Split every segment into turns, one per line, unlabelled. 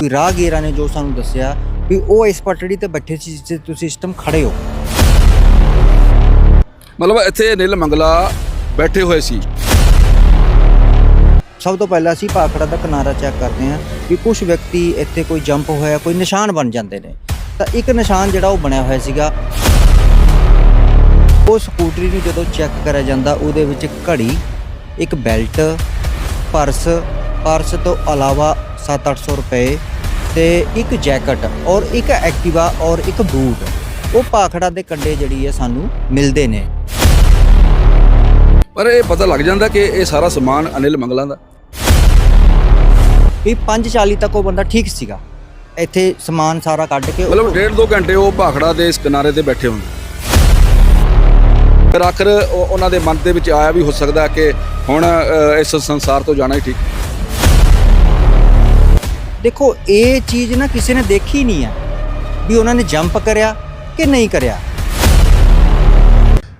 ਕੋਈ ਰਾਹਗੀਰਾਂ ਨੇ ਜੋ ਸਾਨੂੰ ਦੱਸਿਆ ਵੀ ਉਹ ਇਸ ਪਟੜੀ ਤੇ ਬੈਠੇ ਸੀ ਜਿੱਥੇ ਤੁਸੀਂ ਇਸ ਟਾਈਮ ਖੜੇ ਹੋ।
ਮਤਲਬ ਇੱਥੇ ਨੀਲ ਮੰਗਲਾ ਬੈਠੇ ਹੋਏ ਸੀ।
ਸਭ ਤੋਂ ਪਹਿਲਾਂ ਅਸੀਂ ਪਾਖੜਾ ਦਾ ਕਿਨਾਰਾ ਚੈੱਕ ਕਰਦੇ ਹਾਂ ਕਿ ਕੁਝ ਵਿਅਕਤੀ ਇੱਥੇ ਕੋਈ ਜੰਪ ਹੋਇਆ ਕੋਈ ਨਿਸ਼ਾਨ ਬਣ ਜਾਂਦੇ ਨੇ। ਤਾਂ ਇੱਕ ਨਿਸ਼ਾਨ ਜਿਹੜਾ ਉਹ ਬਣਿਆ ਹੋਇਆ ਸੀਗਾ ਉਹ ਸਕੂਟਰੀ ਨੂੰ ਜਦੋਂ ਚੈੱਕ ਕਰਿਆ ਜਾਂਦਾ ਉਹਦੇ ਵਿੱਚ ਘੜੀ ਇੱਕ ਬੈਲਟ ਪਰਸ ਪਰਸ ਤੋਂ ਇਲਾਵਾ 7-800 ਰੁਪਏ ਤੇ ਇੱਕ ਜੈਕਟ ਔਰ ਇੱਕ ਐਕਟਿਵਾ ਔਰ ਇੱਕ ਬੂਟ। ਉਹ ਪਾਖੜਾ ਦੇ ਕੰਡੇ ਜਿਹੜੀ ਹੈ ਸਾਨੂੰ ਮਿਲਦੇ ਨੇ।
ਪਰ ਇਹ ਪਤਾ ਲੱਗ ਜਾਂਦਾ ਕਿ ਇਹ ਸਾਰਾ ਸਮਾਨ ਅਨਿਲ ਮੰਗਲਾਂ ਦਾ।
ਵੀ 5:40 ਤੱਕ ਉਹ ਬੰਦਾ ਠੀਕ ਸੀਗਾ। ਇੱਥੇ ਸਮਾਨ ਸਾਰਾ ਕੱਢ ਕੇ
ਮਤਲਬ ਡੇਢ ਦੋ ਘੰਟੇ ਉਹ ਭਾਖੜਾ ਦੇ ਇਸ ਕਿਨਾਰੇ ਤੇ ਬੈਠੇ ਹੁੰਦੇ। ਫਿਰ ਆਖਰ ਉਹ- ਉਹਨਾਂ ਦੇ ਮਨ ਦੇ ਵਿੱਚ ਆਇਆ ਵੀ ਹੋ ਸਕਦਾ ਕਿ ਹੁਣ ਇਸ ਸੰਸਾਰ ਤੋਂ ਜਾਣਾ ਹੀ ਠੀਕ।
ਦੇਖੋ ਇਹ ਚੀਜ਼ ਨਾ ਕਿਸੇ ਨੇ ਦੇਖੀ ਨਹੀਂ ਆ ਵੀ ਉਹਨਾਂ ਨੇ ਜੰਪ ਕਰਿਆ ਕਿ ਨਹੀਂ ਕਰਿਆ।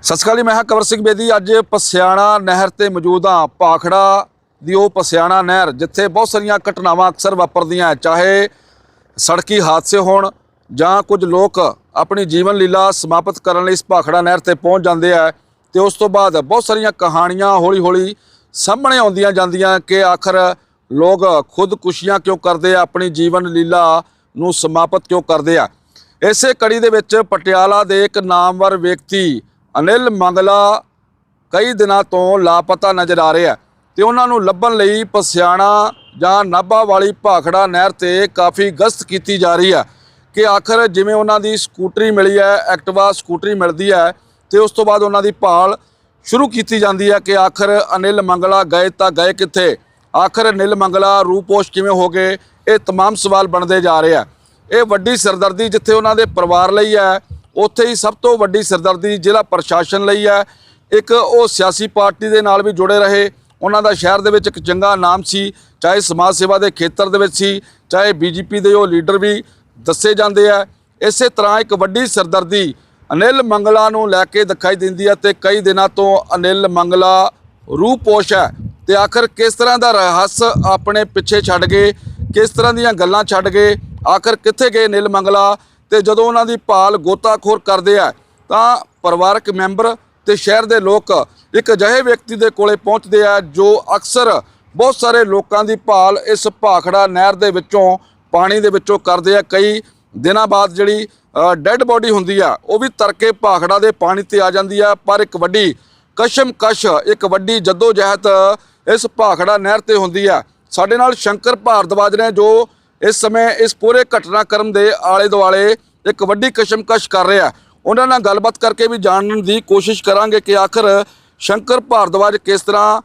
ਸਤਿ ਸ਼੍ਰੀ ਅਕਾਲ ਜੀ, ਮੈਂ ਹਾਂ ਕਵਰ ਸਿੰਘ ਬੇਦੀ। ਅੱਜ ਪਸਿਆਣਾ ਨਹਿਰ ਤੇ ਮੌਜੂਦ ਹਾਂ। ਭਾਖੜਾ ਦੀ ਉਹ ਪਸਿਆਣਾ ਨਹਿਰ ਜਿੱਥੇ ਬਹੁਤ ਸਾਰੀਆਂ ਘਟਨਾਵਾਂ ਅਕਸਰ ਵਾਪਰਦੀਆਂ ਚਾਹੇ ਸੜਕੀ ਹਾਦਸੇ ਹੋਣ ਜਾਂ ਕੁਝ ਲੋਕ ਆਪਣੀ ਜੀਵਨ ਲੀਲਾ ਸਮਾਪਤ ਕਰਨ ਲਈ ਇਸ ਭਾਖੜਾ ਨਹਿਰ ਤੇ ਪਹੁੰਚ ਜਾਂਦੇ ਆ ਤੇ ਉਸ ਤੋਂ ਬਾਅਦ ਬਹੁਤ ਸਾਰੀਆਂ ਕਹਾਣੀਆਂ ਹੌਲੀ-ਹੌਲੀ ਸਾਹਮਣੇ ਆਉਂਦੀਆਂ ਜਾਂਦੀਆਂ ਕਿ ਆਖਰ ਲੋਕ ਖੁਦਕੁਸ਼ੀਆਂ ਕਿਉਂ ਕਰਦੇ ਆ? ਆਪਣੀ ਜੀਵਨ ਲੀਲਾ ਨੂੰ ਸਮਾਪਤ ਕਿਉਂ ਕਰਦੇ ਆ? ਇਸੇ ਕੜੀ ਦੇ ਵਿੱਚ ਪਟਿਆਲਾ ਦੇ ਇੱਕ ਨਾਮਵਰ ਵਿਅਕਤੀ ਅਨਿਲ ਮੰਗਲਾ ਕਈ ਦਿਨਾਂ ਤੋਂ ਲਾਪਤਾ ਨਜ਼ਰ ਆ ਰਿਹਾ ਤੇ ਉਹਨਾਂ ਨੂੰ ਲੱਭਣ ਲਈ ਪਸਿਆਣਾ ਜਾਂ ਨਾਭਾ ਵਾਲੀ ਭਾਖੜਾ ਨਹਿਰ ਤੇ ਕਾਫੀ ਗਸ਼ਤ ਕੀਤੀ ਜਾ ਰਹੀ ਹੈ ਕਿ ਆਖਰ ਜਿਵੇਂ ਉਹਨਾਂ ਦੀ ਸਕੂਟਰੀ ਮਿਲੀ ਹੈ, ਐਕਟਿਵਾ ਸਕੂਟਰੀ ਮਿਲਦੀ ਹੈ ਤੇ ਉਸ ਤੋਂ ਬਾਅਦ ਉਹਨਾਂ ਦੀ ਭਾਲ ਸ਼ੁਰੂ ਕੀਤੀ ਜਾਂਦੀ ਹੈ ਕਿ ਆਖਰ ਅਨਿਲ ਮੰਗਲਾ ਗਏ ਤਾਂ ਗਏ ਕਿੱਥੇ? ਆਖਰ ਅਨਿਲ ਮੰਗਲਾ ਰੂਪੋਸ਼ ਕਿਵੇਂ ਹੋ ਗਏ ਇਹ तमाम ਸਵਾਲ ਬਣਦੇ ਜਾ ਰਹੇ ਆ ਇਹ ਵੱਡੀ ਸਿਰਦਰਦੀ ਜਿੱਥੇ ਉਹਨਾਂ ਦੇ ਪਰਿਵਾਰ ਲਈ ਹੈ ਉੱਥੇ ਹੀ ਸਭ ਤੋਂ ਵੱਡੀ ਸਿਰਦਰਦੀ ਜ਼ਿਲ੍ਹਾ ਪ੍ਰਸ਼ਾਸਨ ਲਈ ਹੈ ਇੱਕ ਉਹ ਸਿਆਸੀ ਪਾਰਟੀ ਦੇ ਨਾਲ ਵੀ ਜੁੜੇ ਰਹੇ ਉਹਨਾਂ ਦਾ ਸ਼ਹਿਰ ਦੇ ਵਿੱਚ ਇੱਕ ਚੰਗਾ ਨਾਮ ਸੀ ਚਾਹੇ ਸਮਾਜ ਸੇਵਾ ਦੇ ਖੇਤਰ ਦੇ ਵਿੱਚ ਸੀ ਚਾਹੇ ਬੀਜੇਪੀ ਦੇ ਉਹ ਲੀਡਰ ਵੀ ਦੱਸੇ ਜਾਂਦੇ ਆ ਇਸੇ ਤਰ੍ਹਾਂ ਇੱਕ ਵੱਡੀ ਸਿਰਦਰਦੀ ਅਨਿਲ ਮੰਗਲਾ ਨੂੰ ਲੈ ਕੇ ਦਿਖਾਈ ਦਿੰਦੀ ਹੈ ਤੇ ਕਈ ਦਿਨਾਂ ਤੋਂ ਅਨਿਲ ਮੰਗਲਾ ਰੂਪੋਸ਼ ਹੈ ਤੇ ਆਖਰ ਕਿਸ ਤਰ੍ਹਾਂ ਦਾ ਰਹੱਸ ਆਪਣੇ ਪਿੱਛੇ ਛੱਡ ਗਏ? ਕਿਸ ਤਰ੍ਹਾਂ ਦੀਆਂ ਗੱਲਾਂ ਛੱਡ ਗਏ? ਆਖਰ ਕਿੱਥੇ ਗਏ ਨੀਲ ਮੰਗਲਾ? ਤੇ ਜਦੋਂ ਉਹਨਾਂ ਦੀ ਭਾਲ ਗੋਤਾਖੋਰ ਕਰਦੇ ਆ, ਤਾਂ ਪਰਿਵਾਰਕ ਮੈਂਬਰ ਤੇ ਸ਼ਹਿਰ ਦੇ ਲੋਕ ਇੱਕ ਅਜਿਹੇ ਵਿਅਕਤੀ ਦੇ ਕੋਲੇ ਪਹੁੰਚਦੇ ਆ ਜੋ ਅਕਸਰ ਬਹੁਤ ਸਾਰੇ ਲੋਕਾਂ ਦੀ ਭਾਲ ਇਸ ਭਾਖੜਾ ਨਹਿਰ ਦੇ ਵਿੱਚੋਂ, ਪਾਣੀ ਦੇ ਵਿੱਚੋਂ ਕਰਦੇ ਆ। ਕਈ ਦਿਨਾਂ ਬਾਅਦ ਜਿਹੜੀ ਡੈੱਡ ਬੋਡੀ ਹੁੰਦੀ ਆ, ਉਹ ਵੀ ਤਰਕੇ ਭਾਖੜਾ ਦੇ ਪਾਣੀ ਤੇ ਆ ਜਾਂਦੀ ਆ। ਪਰ ਇੱਕ ਵੱਡੀ ਕਸ਼ਮਕਸ਼, ਇੱਕ ਵੱਡੀ ਜਦੋਜਹਿਦ ਇਸ ਭਾਖੜਾ ਨਹਿਰ ਤੇ ਹੁੰਦੀ ਆ। ਸਾਡੇ ਨਾਲ ਸ਼ੰਕਰ ਭਾਰਦਵਾਜ ਨੇ ਜੋ ਇਸ ਸਮੇਂ ਇਸ ਪੂਰੇ ਘਟਨਾਕ੍ਰਮ ਦੇ ਆਲੇ ਦੁਆਲੇ ਇੱਕ ਵੱਡੀ ਕਸ਼ਮਕਸ਼ ਕਰ ਰਿਹਾ। ਉਹਨਾਂ ਨਾਲ ਗੱਲਬਾਤ ਕਰਕੇ ਵੀ ਜਾਣਨ ਦੀ ਕੋਸ਼ਿਸ਼ ਕਰਾਂਗੇ ਕਿ ਆਖਰ ਸ਼ੰਕਰ ਭਾਰਦਵਾਜ ਕਿਸ ਤਰ੍ਹਾਂ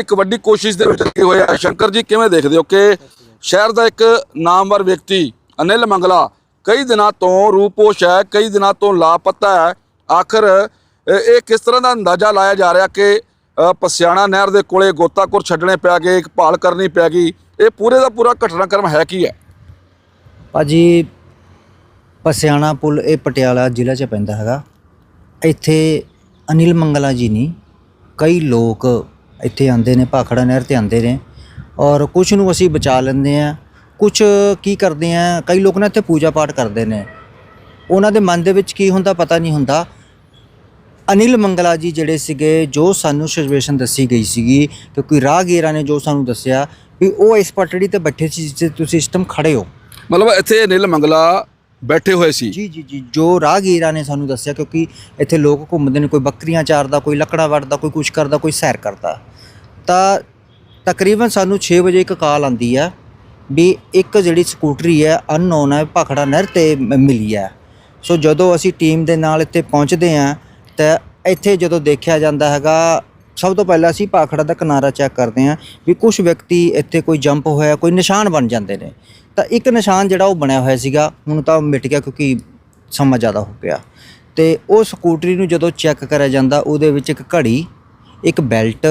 ਇੱਕ ਵੱਡੀ ਕੋਸ਼ਿਸ਼ ਦੇ ਵਿੱਚ ਲੱਗੇ ਹੋਏ ਆ। ਸ਼ੰਕਰ ਜੀ, ਕਿਵੇਂ ਦੇਖਦੇ ਹੋ ਕਿ ਸ਼ਹਿਰ ਦਾ ਇੱਕ ਨਾਮਵਰ ਵਿਅਕਤੀ ਅਨਿਲ ਮੰਗਲਾ ਕਈ ਦਿਨਾਂ ਤੋਂ ਰੂਪੋਸ਼ ਹੈ, ਕਈ ਦਿਨਾਂ ਤੋਂ ਲਾਪਤਾ ਹੈ। ਆਖਰ ਇਹ ਕਿਸ ਤਰ੍ਹਾਂ ਦਾ ਅੰਦਾਜ਼ਾ ਲਾਇਆ ਜਾ ਰਿਹਾ ਕਿ ਪਸਿਆਣਾ ਨਹਿਰ ਦੇ ਕੋਲੇ ਗੋਤਾਖੋਰ ਛੱਡਣੇ ਪੈ ਗਏ, ਇੱਕ ਭਾਲ ਕਰਨੀ ਪੈ ਗਈ। ਇਹ ਪੂਰੇ ਦਾ ਪੂਰਾ ਘਟਨਾਕ੍ਰਮ ਹੈ ਕੀ ਹੈ?
ਭਾਜੀ, ਪਸਿਆਣਾ ਪੁਲ, ਇਹ ਪਟਿਆਲਾ ਜ਼ਿਲ੍ਹਾ 'ਚ ਪੈਂਦਾ ਹੈਗਾ। ਇੱਥੇ ਅਨਿਲ ਮੰਗਲਾ ਜੀ ਨਹੀਂ ਕਈ ਲੋਕ ਇੱਥੇ ਆਉਂਦੇ ਨੇ, ਭਾਖੜਾ ਨਹਿਰ ਤੇ ਆਉਂਦੇ ਨੇ ਔਰ ਕੁਝ ਨੂੰ ਅਸੀਂ ਬਚਾ ਲੈਂਦੇ ਆ ਕੁਝ ਕੀ ਕਰਦੇ ਆ ਕਈ ਲੋਕ ਨਾ ਇੱਥੇ ਪੂਜਾ ਪਾਠ ਕਰਦੇ ਨੇ। ਉਹਨਾਂ ਦੇ ਮਨ ਦੇ ਵਿੱਚ ਕੀ ਹੁੰਦਾ ਪਤਾ ਨਹੀਂ ਹੁੰਦਾ। ਅਨਿਲ ਮੰਗਲਾ ਜੀ ਜਿਹੜੇ ਸੀਗੇ ਜੋ ਸਾਨੂੰ ਸਿਚੁਏਸ਼ਨ ਦੱਸੀ ਗਈ ਸੀਗੀ ਕਿਉਂਕਿ ਰਾਹਗੀਰਾਂ ਨੇ ਜੋ ਸਾਨੂੰ ਦੱਸਿਆ ਵੀ ਉਹ ਇਸ ਪਟੜੀ ਤੇ ਬੈਠੇ ਸੀ ਜਿੱਥੇ ਤੁਸੀਂ ਸਿਸਟਮ ਖੜੇ ਹੋ।
ਮਤਲਬ ਇੱਥੇ ਨਿਲ ਮੰਗਲਾ ਬੈਠੇ ਹੋਏ ਸੀ।
ਜੀ ਜੀ ਜੀ ਜੋ ਰਾਹਗੀਰਾਂ ਨੇ ਸਾਨੂੰ ਦੱਸਿਆ ਕਿਉਂਕਿ ਇੱਥੇ ਲੋਕ ਘੁੰਮਦੇ ਨੇ ਕੋਈ ਬੱਕਰੀਆਂ ਚਾਰਦਾ ਕੋਈ ਲੱਕੜਾ ਵੱਢਦਾ ਕੋਈ ਕੁਝ ਕਰਦਾ ਕੋਈ ਸੈਰ ਕਰਦਾ। ਤਾਂ ਤਕਰੀਬਨ ਸਾਨੂੰ 6 ਵਜੇ ਇੱਕ ਕਾਲ ਆਂਦੀ ਆ ਵੀ ਇੱਕ ਜਿਹੜੀ ਸਕੂਟਰੀ ਹੈ ਅਨਨੋਨ ਹੈ ਭਾਖੜਾ ਨਹਿਰ ਤੇ ਮਿਲੀ ਹੈ। ਸੋ ਜਦੋਂ ਅਸੀਂ ਟੀਮ ਦੇ ਨਾਲ ਇੱਥੇ ਪਹੁੰਚਦੇ ਆ ਤਾਂ ਇੱਥੇ ਜਦੋਂ ਦੇਖਿਆ ਜਾਂਦਾ ਹੈਗਾ, ਸਭ ਤੋਂ ਪਹਿਲਾਂ ਅਸੀਂ ਭਾਖੜਾ ਦਾ ਕਿਨਾਰਾ ਚੈੱਕ ਕਰਦੇ ਹਾਂ ਵੀ ਕੁਝ ਵਿਅਕਤੀ ਇੱਥੇ ਕੋਈ ਜੰਪ ਹੋਇਆ, ਕੋਈ ਨਿਸ਼ਾਨ ਬਣ ਜਾਂਦੇ ਨੇ। ਤਾਂ ਇੱਕ ਨਿਸ਼ਾਨ ਜਿਹੜਾ ਉਹ ਬਣਿਆ ਹੋਇਆ ਸੀਗਾ, ਹੁਣ ਤਾਂ ਮਿਟ ਗਿਆ ਕਿਉਂਕਿ ਸਮਾਂ ਜ਼ਿਆਦਾ ਹੋ ਗਿਆ। ਤੇ ਉਹ ਸਕੂਟਰੀ ਨੂੰ ਜਦੋਂ ਚੈੱਕ ਕਰਿਆ ਜਾਂਦਾ, ਉਹਦੇ ਵਿੱਚ ਇੱਕ ਘੜੀ, ਇੱਕ ਬੈਲਟ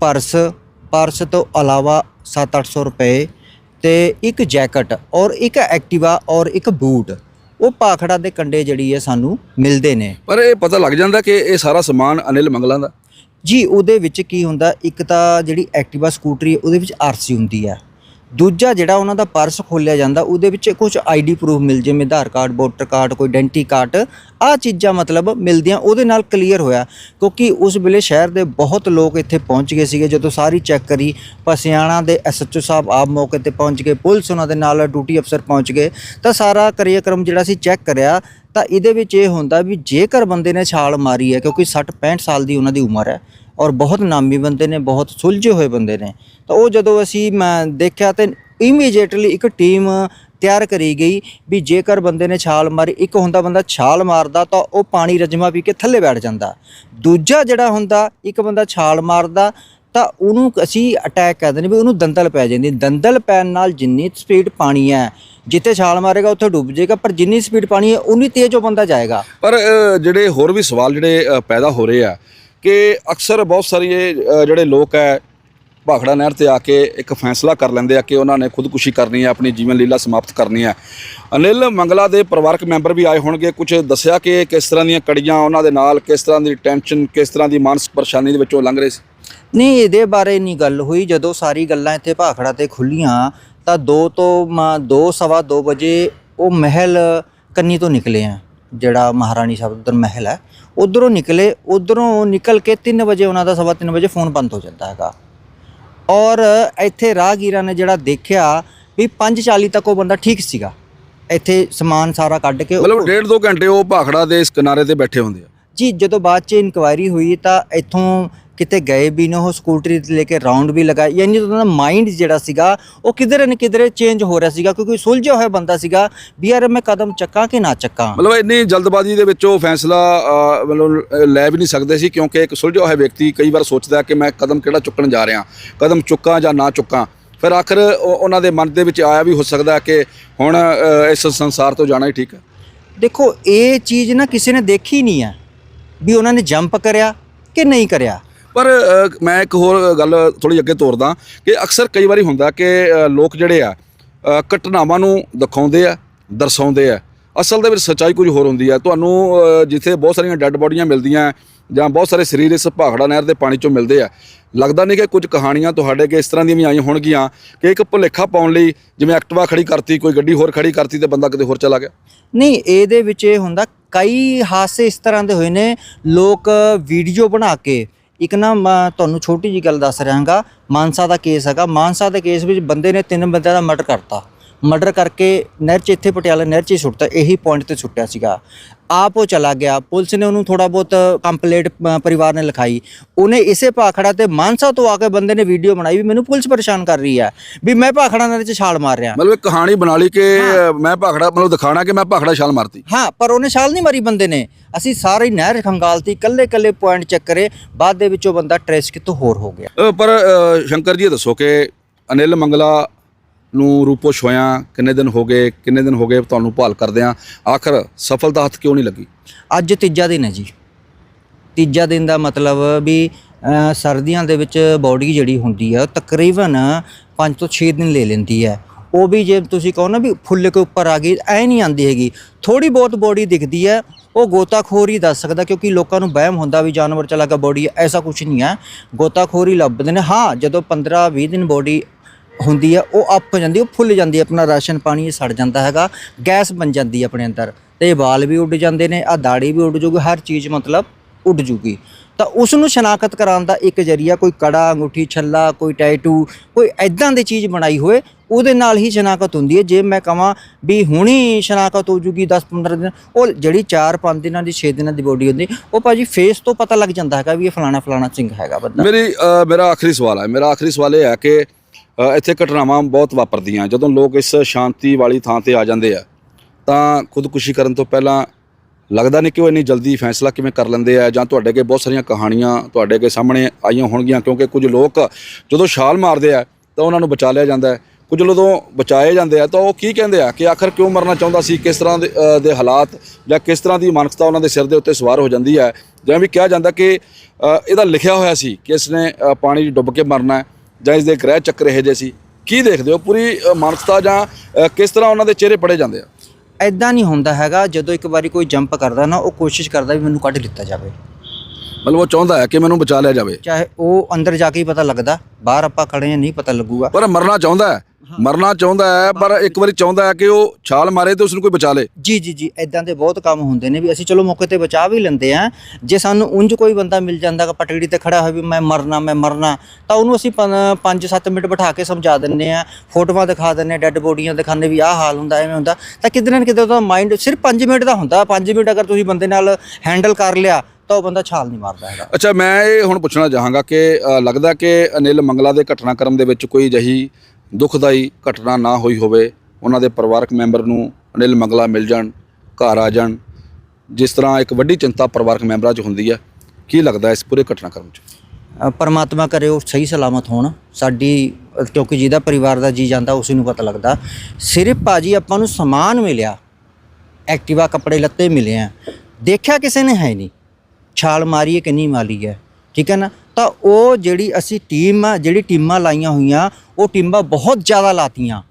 ਪਰਸ ਪਰਸ ਤੋਂ ਇਲਾਵਾ 7-800 ਰੁਪਏ ਤੇ ਇੱਕ ਜੈਕਟ ਔਰ ਇੱਕ ਐਕਟਿਵਾ ਔਰ ਇੱਕ ਬੂਟ ਉਹ ਪਾਖੜਾ ਦੇ ਕੰਡੇ ਜਿਹੜੀ ਹੈ ਸਾਨੂੰ ਮਿਲਦੇ ਨੇ।
ਪਰ ਇਹ ਪਤਾ ਲੱਗ ਜਾਂਦਾ ਕਿ ਇਹ ਸਾਰਾ ਸਮਾਨ ਅਨਿਲ ਮੰਗਲਾਂ ਦਾ?
ਜੀ ਉਹਦੇ ਵਿੱਚ ਕੀ ਹੁੰਦਾ ਇੱਕ ਤਾਂ ਜਿਹੜੀ ਐਕਟਿਵਾ ਸਕੂਟਰੀ ਉਹਦੇ ਵਿੱਚ ਆਰਸੀ ਹੁੰਦੀ ਹੈ। ਦੂਜਾ ਜਿਹੜਾ ਉਹਨਾਂ ਦਾ ਪਰਸ ਖੋਲਿਆ ਜਾਂਦਾ, ਉਹਦੇ ਵਿੱਚ ਕੁਝ ਆਈਡੀ ਪ੍ਰੂਫ ਮਿਲ ਜਿਵੇਂ ਆਧਾਰ ਕਾਰਡ, ਵੋਟਰ ਕਾਰਡ, ਕੋਈ ਆਇਡੈਂਟੀ ਕਾਰਡ ਆ ਚੀਜ਼ਾਂ ਮਤਲਬ ਮਿਲਦੀਆਂ, ਉਹਦੇ ਨਾਲ ਕਲੀਅਰ ਹੋਇਆ। ਕਿਉਂਕਿ ਉਸ ਵੇਲੇ ਸ਼ਹਿਰ ਦੇ ਬਹੁਤ ਲੋਕ ਇੱਥੇ ਪਹੁੰਚ ਗਏ ਸੀਗੇ, ਜਦੋਂ ਸਾਰੀ ਚੈੱਕ ਕਰੀ, ਪਸਿਆਣਾ ਦੇ ਐਸਐਚਓ ਸਾਹਿਬ ਆਪ ਮੌਕੇ ਤੇ ਪਹੁੰਚ ਗਏ, ਪੁਲਿਸ ਉਹਨਾਂ ਦੇ ਨਾਲ ਡਿਊਟੀ ਅਫਸਰ ਪਹੁੰਚ ਗਏ, ਤਾਂ ਸਾਰਾ ਕ੍ਰਿਆਕਰਮ ਜਿਹੜਾ ਸੀ ਚੈੱਕ ਕਰਿਆ। ਤਾਂ ਇਹਦੇ ਵਿੱਚ ਇਹ ਹੁੰਦਾ ਵੀ ਜੇਕਰ ਬੰਦੇ ਨੇ ਛਾਲ ਮਾਰੀ ਹੈ, ਕਿਉਂਕਿ 60 65 ਸਾਲ ਦੀ ਉਹਨਾਂ ਦੀ ਉਮਰ ਹੈ ਔਰ ਬਹੁਤ ਨਾਮੀ ਬੰਦੇ ਨੇ, ਬਹੁਤ ਸੁਲਝੇ ਹੋਏ ਬੰਦੇ ਨੇ, ਤਾਂ ਉਹ ਜਦੋਂ ਅਸੀਂ ਮੈਂ ਦੇਖਿਆ ਤੇ ਇਮੀਡੀਏਟਲੀ ਇੱਕ ਟੀਮ ਤਿਆਰ ਕਰੀ ਗਈ ਵੀ ਜੇਕਰ ਬੰਦੇ ਨੇ ਛਾਲ ਮਾਰੀ, ਇੱਕ ਹੁੰਦਾ ਬੰਦਾ ਛਾਲ ਮਾਰਦਾ ਤਾਂ ਉਹ ਪਾਣੀ ਰਜਮਾ ਪੀ ਕੇ ਥੱਲੇ ਬੈਠ ਜਾਂਦਾ। ਦੂਜਾ ਜਿਹੜਾ ਹੁੰਦਾ, ਇੱਕ ਬੰਦਾ ਛਾਲ ਮਾਰਦਾ ਤਾਂ ਉਹਨੂੰ ਅਸੀਂ ਅਟੈਕ ਕਰਦੇ ਨੇ ਵੀ ਉਹਨੂੰ ਦੰਦਲ ਪੈ ਜਾਂਦੀ, ਦੰਦਲ ਪੈਣ ਨਾਲ ਜਿੰਨੀ ਸਪੀਡ ਪਾਣੀ ਹੈ ਜਿੱਥੇ ਛਾਲ ਮਾਰੇਗਾ ਉੱਥੇ ਡੁੱਬ ਜਾਏਗਾ ਪਰ ਜਿੰਨੀ ਸਪੀਡ ਪਾਣੀ ਹੈ ਉਨੀ ਤੇਜ਼ ਉਹ ਬੰਦਾ ਜਾਏਗਾ।
ਪਰ ਅ, ਜਿਹੜੇ ਹੋਰ ਵੀ ਸਵਾਲ ਜਿਹੜੇ ਅ, ਪੈਦਾ ਹੋ ਰਹੇ ਆ ਕਿ ਅਕਸਰ ਬਹੁਤ ਸਾਰੇ ਅ, ਜਿਹੜੇ ਲੋਕ ਹੈ ਭਾਖੜਾ ਨਹਿਰ ਤੇ ਆ ਕੇ ਇੱਕ ਫੈਸਲਾ ਕਰ ਲੈਂਦੇ ਆ ਕਿ ਉਹਨਾਂ ਨੇ ਖੁਦਕੁਸ਼ੀ ਕਰਨੀ ਹੈ ਆਪਣੀ ਜੀਵਨ ਲੀਲਾ ਸਮਾਪਤ ਕਰਨੀ ਹੈ। ਅਨਿਲ ਮੰਗਲਾ ਦੇ ਪਰਿਵਾਰਕ ਮੈਂਬਰ ਵੀ ਆਏ ਹੋਣਗੇ ਕੁਝ ਦੱਸਿਆ ਕਿ ਕਿਸ ਤਰ੍ਹਾਂ ਦੀਆਂ ਕੜੀਆਂ ਉਹਨਾਂ ਦੇ ਨਾਲ ਕਿਸ ਤਰ੍ਹਾਂ ਦੀ ਟੈਨਸ਼ਨ ਕਿਸ ਤਰ੍ਹਾਂ ਦੀ ਮਾਨਸਿਕ ਪਰੇਸ਼ਾਨੀ ਦੇ ਵਿੱਚੋਂ ਲੰਘ ਰਹੇ ਸੀ?
ਨਹੀਂ ਇਹਦੇ ਬਾਰੇ ਨਹੀਂ ਗੱਲ ਹੋਈ ਜਦੋਂ ਸਾਰੀ ਗੱਲਾਂ ਇੱਥੇ ਭਾਖੜਾ ਤੇ ਖੁੱਲੀਆਂ ਤਾਂ 2 ਤੋਂ 2 ਸਵਾ 2 ਵਜੇ ਉਹ ਮਹਿਲ ਕੰਨੀ ਤੋਂ ਨਿਕਲੇ ਆ ਜਿਹੜਾ ਮਹਾਰਾਣੀ ਸਾਹਿਬ ਉਧਰ ਮਹਿਲ ਹੈ। ਉਧਰੋਂ ਨਿਕਲੇ ਉਧਰੋਂ ਨਿਕਲ ਕੇ 3 ਵਜੇ ਉਹਨਾਂ ਦਾ ਸਵਾ 3 ਵਜੇ ਫੋਨ ਬੰਦ ਹੋ ਜਾਂਦਾ ਹੈਗਾ। ਔਰ ਇੱਥੇ ਰਾਹਗੀਰਾਂ ਨੇ ਜਿਹੜਾ ਦੇਖਿਆ ਵੀ 5:40 ਤੱਕ ਉਹ ਬੰਦਾ ਠੀਕ ਸੀਗਾ। ਇੱਥੇ ਸਮਾਨ ਸਾਰਾ ਕੱਢ ਕੇ
ਮਤਲਬ ਡੇਢ ਦੋ ਘੰਟੇ ਉਹ ਭਾਖੜਾ ਦੇ ਇਸ ਕਿਨਾਰੇ ਤੇ ਬੈਠੇ ਹੁੰਦੇ ਆ।
ਜੀ ਜਦੋਂ ਬਾਅਦ ਚ ਇਨਕੁਆਇਰੀ ਹੋਈ ਤਾਂ ਇੱਥੋਂ ਕਿਤੇ ਗਏ ਵੀ ਨੇ ਉਹ ਸਕੂਟਰੀ ਤੇ ਲੈ ਕੇ ਰਾਉਂਡ ਵੀ ਲਗਾਏ ਯਾਨੀ ਉਹਨਾਂ ਦਾ ਮਾਈਂਡ ਜਿਹੜਾ ਸੀਗਾ ਉਹ ਕਿਧਰੇ ਨਾ ਕਿਧਰੇ ਚੇਂਜ ਹੋ ਰਿਹਾ ਸੀਗਾ ਕਿਉਂਕਿ ਸੁਲਝਿਆ ਹੋਇਆ ਬੰਦਾ ਸੀਗਾ ਵੀ ਯਾਰ ਮੈਂ ਕਦਮ ਚੱਕਾਂ ਕਿ ਨਾ ਚੱਕਾਂ।
ਮਤਲਬ ਇੰਨੀ ਜਲਦਬਾਜ਼ੀ ਦੇ ਵਿੱਚ ਉਹ ਫੈਸਲਾ ਮਤਲਬ ਲੈ ਵੀ ਨਹੀਂ ਸਕਦੇ ਸੀ ਕਿਉਂਕਿ ਇੱਕ ਸੁਲਝਿਆ ਹੋਇਆ ਵਿਅਕਤੀ ਕਈ ਵਾਰ ਸੋਚਦਾ ਕਿ ਮੈਂ ਕਦਮ ਕਿਹੜਾ ਚੁੱਕਣ ਜਾ ਰਿਹਾ ਕਦਮ ਚੁੱਕਾਂ ਜਾਂ ਨਾ ਚੁੱਕਾਂ। ਫਿਰ ਆਖਰ ਉਹ- ਉਹਨਾਂ ਦੇ ਮਨ ਦੇ ਵਿੱਚ ਆਇਆ ਵੀ ਹੋ ਸਕਦਾ ਕਿ ਹੁਣ ਇਸ ਸੰਸਾਰ ਤੋਂ ਜਾਣਾ ਹੀ ਠੀਕ ਹੈ।
ਦੇਖੋ ਇਹ ਚੀਜ਼ ਨਾ ਕਿਸੇ ਨੇ ਦੇਖੀ ਨਹੀਂ ਹੈ ਵੀ ਉਹਨਾਂ ਨੇ ਜੰਪ ਕਰਿਆ ਕਿ ਨਹੀਂ ਕਰਿਆ।
ਪਰ ਅ, ਮੈਂ ਇੱਕ ਹੋਰ ਗੱਲ ਥੋੜੀ ਅੱਗੇ ਤੋਰਦਾ ਕਿ ਅਕਸਰ ਕਈ ਵਾਰੀ ਹੁੰਦਾ ਕਿ ਅ, ਲੋਕ ਜਿਹੜੇ ਆ ਅ, ਘਟਨਾਵਾਂ ਨੂੰ ਦਿਖਾਉਂਦੇ ਆ ਦਰਸਾਉਂਦੇ ਆ। ਅਸਲ ਦੇ ਵਿੱਚ ਸੱਚਾਈ ਕੁਝ ਹੋਰ ਹੁੰਦੀ ਹੈ ਤੁਹਾਨੂੰ ਅ, ਜਿੱਥੇ ਬਹੁਤ ਸਾਰੀਆਂ ਡੈੱਡ ਬੋਡੀਆਂ ਮਿਲਦੀਆਂ ਜਾਂ ਬਹੁਤ ਸਾਰੇ ਸਰੀਰ ਇਸ ਭਾਖੜਾ ਨਹਿਰ ਦੇ ਪਾਣੀ ਚੋਂ ਮਿਲਦੇ ਆ ਲੱਗਦਾ ਨਹੀਂ ਕਿ ਕੁਝ ਕਹਾਣੀਆਂ ਤੁਹਾਡੇ ਅੱਗੇ ਇਸ ਤਰ੍ਹਾਂ ਦੀਆਂ ਵੀ ਆਈਆਂ ਹੋਣਗੀਆਂ ਕਿ ਇੱਕ ਭੁਲੇਖਾ ਪਾਉਣ ਲਈ ਜਿਵੇਂ ਐਕਟਿਵਾ ਖੜੀ ਕਰਤੀ ਕੋਈ ਗੱਡੀ ਹੋਰ ਖੜੀ ਕਰਤੀ ਤੇ ਬੰਦਾ ਕਿਤੇ ਹੋਰ ਚਲਾ ਗਿਆ।
ਨਹੀਂ ਇਹਦੇ ਵਿੱਚ ਇਹ ਹੁੰਦਾ ਕਈ ਹਾਦਸੇ ਇਸ ਤਰ੍ਹਾਂ ਦੇ ਹੋਏ ਨੇ ਲੋਕ ਵੀਡੀਓ ਬਣਾ ਕੇ ਇੱਕ ਨਾ ਮੈਂ ਤੁਹਾਨੂੰ ਛੋਟੀ ਜੀ ਗੱਲ ਦੱਸ ਰਿਹਾਗਾ, ਮਾਨਸਾ ਦਾ ਕੇਸ ਹੈਗਾ। ਮਾਨਸਾ ਦੇ ਕੇਸ ਵਿੱਚ ਬੰਦੇ ਨੇ ਤਿੰਨ ਬੰਦਿਆਂ ਦਾ ਮਰਡਰ ਕਰਤਾ। ਮਰਡਰ ਕਰਕੇ ਨਹਿਰ 'ਚ ਇੱਥੇ ਪਟਿਆਲਾ ਨਹਿਰ 'ਚ ਹੀ ਸੁੱਟਤਾ ਇਹੀ ਪੁਆਇੰਟ ਤੇ ਸੁੱਟਿਆ ਸੀਗਾ। ਆਪ ਉਹ ਚਲਾ ਗਿਆ ਪੁਲਿਸ ਨੇ ਉਹਨੂੰ ਥੋੜਾ ਬਹੁਤ ਕੰਪਲੇਂਟ ਪਰਿਵਾਰ ਨੇ ਲਿਖਾਈ। ਉਹਨੇ ਇਸੇ ਭਾਖੜਾ ਤੇ ਮਾਨਸਾ ਤੋਂ ਆ ਕੇ ਬੰਦੇ ਨੇ ਵੀਡੀਓ ਬਣਾਈ ਵੀ ਮੈਨੂੰ ਪੁਲਿਸ ਪਰੇਸ਼ਾਨ ਕਰ ਰਹੀ ਹੈ ਵੀ ਮੈਂ ਭਾਖੜਾ ਨਹਿਰ 'ਚ ਛਾਲ ਮਾਰ ਰਿਹਾ।
ਮਤਲਬ ਕਹਾਣੀ ਬਣਾ ਲਈ ਕਿ ਮੈਂ ਭਾਖੜਾ ਮਤਲਬ ਦਿਖਾਣਾ ਕਿ ਮੈਂ ਭਾਖੜਾ ਛਾਲ ਮਾਰਤੀ।
ਹਾਂ ਪਰ ਉਹਨੇ ਛਾਲ ਨਹੀਂ ਮਾਰੀ ਬੰਦੇ ਨੇ। ਅਸੀਂ ਸਾਰੀ ਨਹਿਰ ਖੰਗਾਲਤੀ ਕੱਲੇ ਕੱਲੇ ਪੁਆਇੰਟ ਚੈੱਕ ਕਰੇ ਬਾਅਦ ਦੇ ਵਿੱਚ ਉਹ ਬੰਦਾ ਟ੍ਰੇਸ ਕਿਤੋਂ ਹੋਰ ਹੋ ਗਿਆ।
ਪਰ ਸ਼ੰਕਰ ਜੀ ਦੱਸੋ ਕਿ ਅਨਿਲ ਮੰਗਲਾ ਨੂੰ ਰੂਪੋ ਛੋਇਆ ਕਿੰਨੇ ਦਿਨ ਹੋ ਗਏ, ਕਿੰਨੇ ਦਿਨ ਹੋ ਗਏ ਤੁਹਾਨੂੰ ਭਾਲ ਕਰਦੇ ਆ? ਆਖਰ ਸਫਲਤਾ ਹੱਥ ਕਿਉਂ ਨਹੀਂ ਲੱਗੀ?
ਅੱਜ ਤੀਜਾ ਦਿਨ ਹੈ ਜੀ। ਤੀਜਾ ਦਿਨ ਦਾ ਮਤਲਬ ਵੀ ਸਰਦੀਆਂ ਦੇ ਵਿੱਚ ਬਾਡੀ ਜਿਹੜੀ ਹੁੰਦੀ ਹੈ ਤਕਰੀਬਨ 5 ਤੋਂ 6 ਦਿਨ ਲੈ ਲੈਂਦੀ ਹੈ। ਉਹ ਵੀ ਜੇ ਤੁਸੀਂ ਕਹੋ ਨਾ ਵੀ ਫੁੱਲ ਕੇ ਉੱਪਰ ਆ ਗਈ, ਐ ਨਹੀਂ ਆਂਦੀ ਹੈਗੀ। ਥੋੜੀ ਬਹੁਤ ਬੋਡੀ ਦਿਖਦੀ ਹੈ, ਉਹ ਗੋਤਾਖੋਰ ਹੀ ਦੱਸ ਸਕਦਾ ਕਿਉਂਕਿ ਲੋਕਾਂ ਨੂੰ ਵਹਿਮ ਹੁੰਦਾ ਵੀ ਜਾਨਵਰ ਚਲਾ ਕੇ ਬੋਡੀ ਐਸਾ ਕੁਝ ਨਹੀਂ ਹੈ। ਗੋਤਾਖੋਰੀ ਹੀ ਲੱਭਦੇ ਨੇ। ਹਾਂ, ਜਦੋਂ 15 20 ਦਿਨ ਬੋਡੀ ਹੁੰਦੀ ਹੈ ਉਹ ਅੱਪ ਹੋ ਜਾਂਦੀ ਉਹ ਫੁੱਲ ਜਾਂਦੀ ਹੈ ਆਪਣਾ ਰਾਸ਼ਨ ਪਾਣੀ ਇਹ ਸੜ ਜਾਂਦਾ ਹੈਗਾ ਗੈਸ ਬਣ ਜਾਂਦੀ ਹੈ ਆਪਣੇ ਅੰਦਰ ਤੇ ਇਹ ਵਾਲ ਵੀ ਉੱਡ ਜਾਂਦੇ ਨੇ ਆ ਦਾੜੀ ਵੀ ਉੱਡ ਜੂਗੀ ਹਰ ਚੀਜ਼ ਮਤਲਬ ਉੱਡ ਜੂਗੀ। ਤਾਂ ਉਸ ਨੂੰ ਸ਼ਨਾਖਤ ਕਰਾਉਣ ਦਾ ਇੱਕ ਜਰੀਆ ਕੋਈ ਕੜਾ ਅੰਗੂਠੀ ਛੱਲਾ ਕੋਈ ਟੈਟੂ ਕੋਈ ਐਦਾਂ ਦੀ ਚੀਜ਼ ਬਣਾਈ ਹੋਏ ਉਹਦੇ ਨਾਲ ਹੀ ਸ਼ਨਾਖਤ ਹੁੰਦੀ ਹੈ। ਜੇ ਮੈਂ ਕਹਾਂ ਵੀ ਹੁਣੀ ਸ਼ਨਾਖਤ ਹੋ ਜੂਗੀ 10 15 ਦਿਨ ਉਹ ਜਿਹੜੀ 4 5 ਦਿਨਾਂ ਦੀ 6 ਦਿਨਾਂ ਦੀ ਬੋਡੀ ਹੁੰਦੀ ਉਹ ਭਾਜੀ ਫੇਸ ਤੋਂ ਪਤਾ ਲੱਗ ਜਾਂਦਾ ਹੈਗਾ ਵੀ ਇਹ ਫਲਾਣਾ ਫਲਾਣਾ ਸਿੰਘ ਹੈਗਾ ਬੰਦਾ।
ਮੇਰੀ ਅ, ਮੇਰਾ ਆਖਰੀ ਸਵਾਲ ਹੈ ਮੇਰਾ ਆਖਰੀ ਸਵਾਲ ਇਹ ਹੈ ਕਿ ਇੱਥੇ ਘਟਨਾਵਾਂ ਬਹੁਤ ਵਾਪਰਦੀਆਂ। ਜਦੋਂ ਲੋਕ ਇਸ ਸ਼ਾਂਤੀ ਵਾਲੀ ਥਾਂ ਤੇ ਆ ਜਾਂਦੇ ਆ, ਤਾਂ ਖੁਦਕੁਸ਼ੀ ਕਰਨ ਤੋਂ ਪਹਿਲਾਂ ਲੱਗਦਾ ਨਹੀਂ ਕਿ ਉਹ ਇੰਨੀ ਜਲਦੀ ਫੈਸਲਾ ਕਿਵੇਂ ਕਰ ਲੈਂਦੇ ਆ, ਜਾਂ ਤੁਹਾਡੇ ਅੱਗੇ ਬਹੁਤ ਸਾਰੀਆਂ ਕਹਾਣੀਆਂ ਤੁਹਾਡੇ ਅੱਗੇ ਸਾਹਮਣੇ ਆਈਆਂ ਹੋਣਗੀਆਂ, ਕਿਉਂਕਿ ਕੁਝ ਲੋਕ ਜਦੋਂ ਛਾਲ ਮਾਰਦੇ ਆ, ਤਾਂ ਉਹਨਾਂ ਨੂੰ ਬਚਾ ਲਿਆ ਜਾਂਦਾ ਹੈ। ਕੁਝ ਜਦੋਂ ਬਚਾਏ ਜਾਂਦੇ ਆ, ਤਾਂ ਉਹ ਕੀ ਕਹਿੰਦੇ ਆ ਕਿ ਆਖਰ ਕਿਉਂ ਮਰਨਾ ਚਾਹੁੰਦਾ ਸੀ, ਕਿਸ ਤਰ੍ਹਾਂ ਦੇ ਦੇ ਹਾਲਾਤ ਜਾਂ ਕਿਸ ਤਰ੍ਹਾਂ ਦੀ ਮਾਨਸਿਕਤਾ ਉਹਨਾਂ ਦੇ ਸਿਰ ਦੇ ਉੱਤੇ ਸਵਾਰ ਹੋ ਜਾਂਦੀ ਹੈ। ਜਿਵੇਂ ਵੀ ਕਿਹਾ ਜਾਂਦਾ ਕਿ ਇਹਦਾ ਲਿਖਿਆ ਹੋਇਆ ਸੀ ਕਿ ਇਸ ਨੇ ਪਾਣੀ 'ਚ ਡੁੱਬ ਕੇ ਮਰਨਾ ਹੈ। ਜਾਂ ਇਸ ਦੇ ਗ੍ਰਹਿ ਚੱਕਰ ਇਹੋ ਜਿਹੇ ਸੀ ਕੀ ਦੇਖਦੇ ਹੋ? ਪੂਰੀ ਅ, ਮਾਨਸਿਕਤਾ ਜਾਂ ਕਿਸ ਤਰ੍ਹਾਂ ਉਹਨਾਂ ਦੇ ਚਿਹਰੇ ਪੜੇ ਜਾਂਦੇ ਆ?
ਐਦਾਂ ਨਹੀਂ ਹੁੰਦਾ ਹੈਗਾ ਜਦੋਂ ਇੱਕ ਵਾਰੀ ਕੋਈ ਜੰਪ ਕਰਦਾ ਨਾ ਉਹ ਕੋਸ਼ਿਸ਼ ਕਰਦਾ ਵੀ ਮੈਨੂੰ ਕੱਢ ਲਿੱਤਾ ਜਾਵੇ।
ਮਤਲਬ ਉਹ ਚਾਹੁੰਦਾ ਹੈ ਕਿ ਮੈਨੂੰ ਬਚਾ ਲਿਆ ਜਾਵੇ।
ਚਾਹੇ ਉਹ ਅੰਦਰ ਜਾ ਕੇ ਹੀ ਪਤਾ ਲੱਗਦਾ ਬਾਹਰ ਆਪਾਂ ਖੜੇ ਨਹੀਂ ਪਤਾ ਲੱਗੂਗਾ।
ਪਰ ਮਰਨਾ ਚਾਹੁੰਦਾ ਹੈ। ਮਰਨਾ ਚਾਹੁੰਦਾ ਹੈ ਪਰ ਇੱਕ ਵਾਰੀ ਚਾਹੁੰਦਾ ਹੈ ਕਿ ਉਹ ਛਾਲ ਮਾਰੇ ਤੇ ਉਸ ਨੂੰ ਕੋਈ ਬਚਾ ਲੇ।
ਜੀ ਜੀ ਜੀ ਇਦਾਂ ਦੇ ਬਹੁਤ ਕੰਮ ਹੁੰਦੇ ਨੇ ਵੀ ਅਸੀਂ ਚਲੋ ਮੌਕੇ ਤੇ ਬਚਾ ਵੀ ਲੈਂਦੇ ਆ ਜੇ ਸਾਨੂੰ ਉਂਝ ਕੋਈ ਬੰਦਾ ਮਿਲ ਜਾਂਦਾ ਕਿ ਪਟੜੀ ਤੇ ਖੜਾ ਹੋਇਆ ਵੀ ਮੈਂ ਮਰਨਾ ਮੈਂ ਮਰਨਾ ਤਾਂ ਉਹਨੂੰ ਅਸੀਂ 5-7 ਮਿੰਟ ਬਿਠਾ ਕੇ ਸਮਝਾ ਦਿੰਨੇ ਆ ਫੋਟੋਆਂ ਦਿਖਾ ਦਿੰਨੇ ਡੈੱਡ ਬੋਡੀਆਂ ਦਿਖਾਉਂਦੇ ਵੀ ਆਹ ਹਾਲ ਹੁੰਦਾ ਐਵੇਂ ਹੁੰਦਾ। ਤਾਂ ਕਿਤੇ ਨਾ ਕਿਤੇ ਉਹਦਾ ਮਾਈਂਡ ਸਿਰਫ 5 ਮਿੰਟ ਦਾ ਹੁੰਦਾ। 5 ਮਿੰਟ ਅਗਰ ਤੁਸੀਂ ਬੰਦੇ ਨਾਲ ਹੈਂਡਲ ਕਰ ਲਿਆ ਤਾਂ ਉਹ ਬੰਦਾ ਛਾਲ ਨਹੀਂ ਮਾਰਦਾ ਹੈਗਾ।
ਅੱਛਾ ਮੈਂ ਇਹ ਹੁਣ ਪੁੱਛਣਾ ਚਾਹਾਂਗਾ ਕਿ ਲੱਗਦਾ ਕਿ ਅਨਿਲ ਮੰਗਲਾ ਦੇ ਘਟਨਾਕ੍ਰਮ ਦੇ ਵਿੱਚ ਕੋਈ ਜਹੀ ਦੁਖਦਾਈ ਘਟਨਾ ਨਾ ਹੋਈ ਹੋਵੇ, ਉਹਨਾਂ ਦੇ ਪਰਿਵਾਰਕ ਮੈਂਬਰ ਨੂੰ ਅਨਿਲ ਮੰਗਲਾ ਮਿਲ ਜਾਣ, ਘਰ ਆ ਜਾਣ। ਜਿਸ ਤਰ੍ਹਾਂ ਇੱਕ ਵੱਡੀ ਚਿੰਤਾ ਪਰਿਵਾਰਕ ਮੈਂਬਰਾਂ 'ਚ ਹੁੰਦੀ ਹੈ, ਕੀ ਲੱਗਦਾ ਇਸ ਪੂਰੇ ਘਟਨਾਕ੍ਰਮ 'ਚ?
ਪਰਮਾਤਮਾ ਕਰੇ ਉਹ ਸਹੀ ਸਲਾਮਤ ਹੋਣ। ਸਾਡੀ ਕਿਉਂਕਿ ਜਿਹਦਾ ਪਰਿਵਾਰ ਦਾ ਜੀ ਜਾਂਦਾ, ਉਸ ਨੂੰ ਪਤਾ ਲੱਗਦਾ। ਸਿਰਫ ਭਾਜੀ ਆਪਾਂ ਨੂੰ ਸਮਾਨ ਮਿਲਿਆ, ਐਕਟਿਵਾ, ਕੱਪੜੇ, ਲੱਤੇ ਮਿਲੇ ਆ। ਦੇਖਿਆ ਕਿਸੇ ਨੇ ਹੈ ਨਹੀਂ। ਛਾਲ ਮਾਰੀ ਹੈ ਕਿ ਨਹੀਂ ਮਾਰੀ ਹੈ, ਠੀਕ ਹੈ ਨਾ? ਤਾਂ ਉਹ ਜਿਹੜੀ ਅਸੀਂ ਟੀਮ ਆ, ਜਿਹੜੀ ਟੀਮਾਂ ਲਾਈਆਂ ਹੋਈਆਂ, ਉਹ ਟੀਮਾਂ ਬਹੁਤ ਜ਼ਿਆਦਾ ਲਾਤੀਆਂ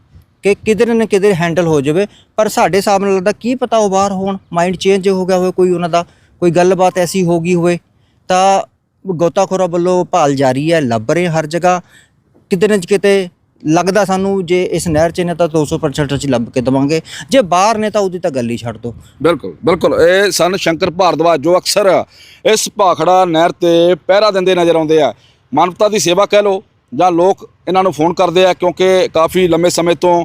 ਕਿ ਕਿਧਰ ਨਾ ਕਿਧਰ ਹੈਂਡਲ ਹੋ ਜਾਵੇ। ਪਰ ਸਾਡੇ ਹਿਸਾਬ ਨਾਲ ਲੱਗਦਾ, ਕੀ ਪਤਾ ਉਹ ਬਾਹਰ ਹੋਣ ਮਾਈਂਡ ਚੇਂਜ ਹੋ ਗਿਆ ਹੋਵੇ ਕੋਈ ਉਹਨਾਂ ਦਾ, ਕੋਈ ਗੱਲਬਾਤ ਐਸੀ ਹੋ ਗਈ ਹੋਵੇ। ਤਾਂ ਗੋਤਾਖੋਰਾਂ ਵੱਲੋਂ ਭਾਲ ਜਾਰੀ ਹੈ, ਲੱਭ ਰਹੇ ਹਰ ਜਗ੍ਹਾ। ਕਿਤੇ ਨਾ ਕਿਤੇ ਲੱਗਦਾ ਸਾਨੂੰ ਜੇ ਇਸ ਨਹਿਰ 'ਚ ਨੇ ਤਾਂ 200% ਅਸੀਂ ਲੱਭ ਕੇ ਦਵਾਂਗੇ। ਜੇ ਬਾਹਰ ਨੇ ਤਾਂ ਉਹਦੀ ਤਾਂ ਗੱਲ ਹੀ ਛੱਡ ਦਿਓ।
ਬਿਲਕੁਲ ਬਿਲਕੁਲ। ਇਹ ਸਨ ਸ਼ੰਕਰ ਭਾਰਦਵਾਜ ਜੋ ਅਕਸਰ ਇਸ ਭਾਖੜਾ ਨਹਿਰ ਤੇ ਪਹਿਰਾ ਦਿੰਦੇ ਨਜ਼ਰ ਆਉਂਦੇ ਆ। ਮਾਨਵਤਾ ਦੀ ਸੇਵਾ ਕਹਿ ਲੋ ਜਾਂ ਲੋਕ ਇਹਨਾਂ ਨੂੰ ਫੋਨ ਕਰਦੇ ਆ ਕਿਉਂਕਿ ਕਾਫੀ ਲੰਮੇ ਸਮੇਂ ਤੋਂ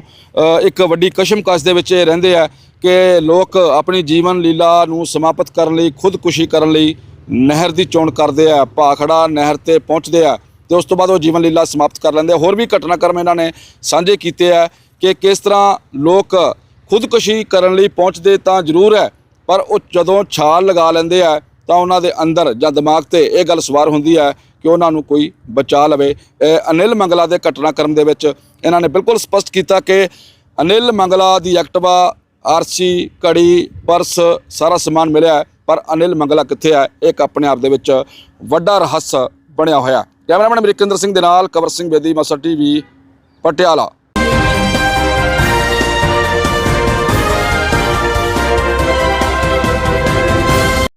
ਇੱਕ ਵੱਡੀ ਕਸ਼ਮਕਸ਼ ਦੇ ਵਿੱਚ ਇਹ ਰਹਿੰਦੇ ਆ ਕਿ ਲੋਕ ਆਪਣੀ ਜੀਵਨ ਲੀਲਾ ਨੂੰ ਸਮਾਪਤ ਕਰਨ ਲਈ, ਖੁਦਕੁਸ਼ੀ ਕਰਨ ਲਈ ਨਹਿਰ ਦੀ ਚੋਣ ਕਰਦੇ ਆ, ਭਾਖੜਾ ਨਹਿਰ ਤੇ ਪਹੁੰਚਦੇ ਆ। ਤੇ ਉਸ ਤੋਂ ਬਾਅਦ ਉਹ ਜੀਵਨ ਲੀਲਾ ਸਮਾਪਤ ਕਰ ਲੈਂਦੇ ਹੋਰ ਵੀ ਘਟਨਾਕ੍ਰਮ ਇਹਨਾਂ ਨੇ ਸਾਂਝੇ ਕੀਤੇ ਆ ਕਿ ਕਿਸ ਤਰ੍ਹਾਂ ਲੋਕ ਖੁਦਕੁਸ਼ੀ ਕਰਨ ਲਈ ਪਹੁੰਚਦੇ ਤਾਂ ਜ਼ਰੂਰ ਹੈ, ਪਰ ਉਹ ਜਦੋਂ ਛਾਲ ਲਗਾ ਲੈਂਦੇ ਆ ਤਾਂ ਉਹਨਾਂ ਦੇ ਅੰਦਰ ਜਾਂ ਦਿਮਾਗ ਤੇ ਇਹ ਗੱਲ ਸਵਾਰ ਹੁੰਦੀ ਹੈ ਕਿ ਉਹਨਾਂ ਨੂੰ ਕੋਈ ਬਚਾ ਲਵੇ। ਅਨਿਲ ਮੰਗਲਾ ਦੇ ਘਟਨਾਕ੍ਰਮ ਦੇ ਵਿੱਚ ਇਹਨਾਂ ਨੇ ਬਿਲਕੁਲ ਸਪਸ਼ਟ ਕੀਤਾ ਕਿ ਅਨਿਲ ਮੰਗਲਾ ਦੀ ਐਕਟਵਾ, ਆਰਸੀ, ਘੜੀ, ਪਰਸ, ਸਾਰਾ ਸਮਾਨ ਮਿਲਿਆ ਪਰ ਅਨਿਲ ਮੰਗਲਾ ਕਿੱਥੇ ਹੈ ਇਹ ਇੱਕ ਆਪਣੇ ਆਪ ਦੇ ਵਿੱਚ ਵੱਡਾ ਰਹੱਸ ਬਣਿਆ ਹੋਇਆ। ਕੈਮਰਾਮੈਨ ਅਮਰਿਕੰਦਰ ਸਿੰਘ ਦੇ ਨਾਲ ਕਵਰ ਸਿੰਘ ਬੇਦੀ ਮਸਰ ਟੀਵੀ ਪਟਿਆਲਾ।